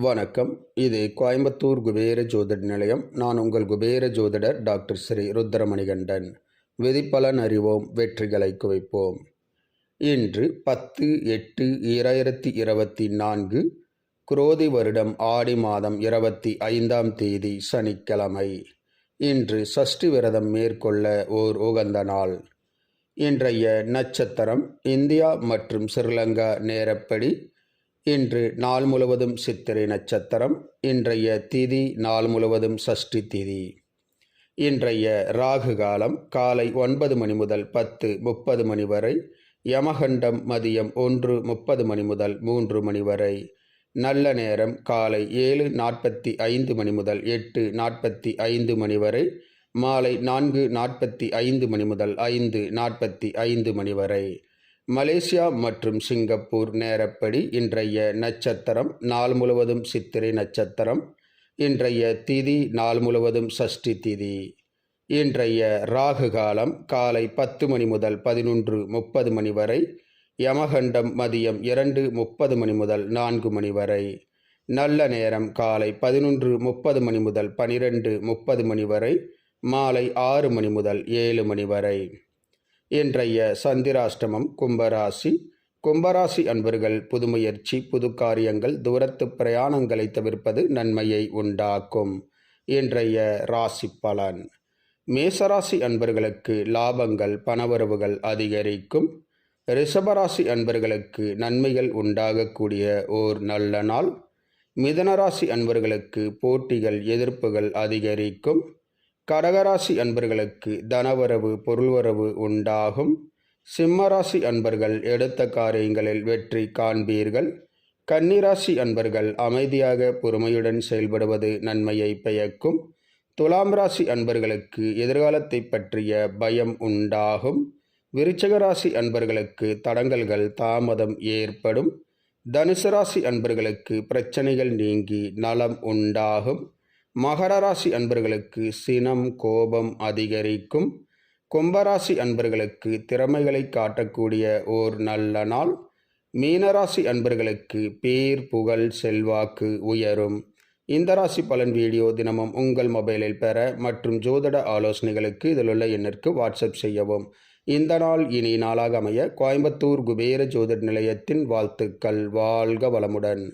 வணக்கம். இது கோயம்புத்தூர் குபேர ஜோதிட நிலையம். நான் உங்கள் குபேர ஜோதிடர் டாக்டர் ஸ்ரீ ருத்ரமணிகண்டன். விதிப்பலன் அறிவோம். வெற்றிகளை குவிப்போம். இன்று பத்து எட்டு இரண்டாயிரத்தி இருபத்தி நான்கு குரோதி வருடம் ஆடி மாதம் இருபத்தி ஐந்தாம் தேதி சனிக்கிழமை. இன்று சஷ்டி விரதம் மேற்கொள்ள ஓர் உகந்த நாள். இன்றைய நட்சத்திரம் இந்தியா மற்றும் ஸ்ரீலங்கா நேரப்படி இன்று நாள் முழுவதும் சித்திரை நட்சத்திரம் இன்றைய திதி நாள் முழுவதும் சஷ்டி திதி. இன்றைய ராகு காலம் காலை ஒன்பது மணி முதல் பத்து முப்பது மணி வரை யமகண்டம் மதியம் ஒன்று முப்பது மணி முதல் மூன்று மணி வரை நல்ல நேரம் காலை ஏழு நாற்பத்தி ஐந்து மணி முதல் எட்டு நாற்பத்தி ஐந்து மணி வரை மாலை நான்கு நாற்பத்தி ஐந்து மணி முதல் ஐந்து நாற்பத்தி ஐந்து மணி வரை. மலேசியா மற்றும் சிங்கப்பூர் நேரப்படி இன்றைய நட்சத்திரம் நாள் முழுவதும் சித்திரை நட்சத்திரம் இன்றைய திதி நாள் முழுவதும் சஷ்டி திதி. இன்றைய ராகு காலம் காலை பத்து மணி முதல் பதினொன்று முப்பது மணி வரை யமகண்டம் மதியம் இரண்டு முப்பது மணி முதல் நான்கு மணி வரை. நல்ல நேரம் காலை பதினொன்று முப்பது மணி முதல் பனிரெண்டு முப்பது மணி வரை மாலை ஆறு மணி முதல் ஏழு மணி வரை. இன்றைய சந்திராஷ்டமம் கும்பராசி. கும்பராசி அன்பர்கள் புதுமுயற்சி புது காரியங்கள் தூரத்து பிரயாணங்களை தவிர்ப்பது நன்மையை உண்டாக்கும். இன்றைய ராசி பலன். மேசராசி அன்பர்களுக்கு லாபங்கள் பணவரவுகள் அதிகரிக்கும். ரிஷபராசி அன்பர்களுக்கு நன்மைகள் உண்டாகக்கூடிய ஓர் நல்ல நாள். மிதனராசி அன்பர்களுக்கு போட்டிகள் எதிர்ப்புகள் அதிகரிக்கும். கடகராசி அன்பர்களுக்கு தனவரவு பொருள்வரவு உண்டாகும். சிம்மராசி அன்பர்கள் எடுத்த காரியங்களில் வெற்றி காண்பீர்கள். கன்னிராசி அன்பர்கள் அமைதியாக பொறுமையுடன் செயல்படுவது நன்மையை பயக்கும் துலாம் ராசி அன்பர்களுக்கு எதிர்காலத்தை பற்றிய பயம் உண்டாகும். விருச்சக ராசி அன்பர்களுக்கு தடங்கல்கள் தாமதம் ஏற்படும். தனுசு ராசி அன்பர்களுக்கு பிரச்சனைகள் நீங்கி நலம் உண்டாகும். மகர ராசி அன்பர்களுக்கு சினம் கோபம் அதிகரிக்கும். கும்பராசி அன்பர்களுக்கு திறமைகளை காட்டக்கூடிய ஓர் நல்ல நாள். மீனராசி அன்பர்களுக்கு பேர் புகழ் செல்வாக்கு உயரும். இந்த ராசி பலன் வீடியோ தினமும் உங்கள் மொபைலில் பெற மற்றும் ஜோதிட ஆலோசனைகளுக்கு இதிலுள்ள எண்ணிற்கு வாட்ஸ்அப் செய்யவும். இந்த நாள் இனி நாளாக அமைய கோயம்புத்தூர் குபேர ஜோதிட நிலையத்தின் வாழ்த்துக்கள். வாழ்க வளமுடன்.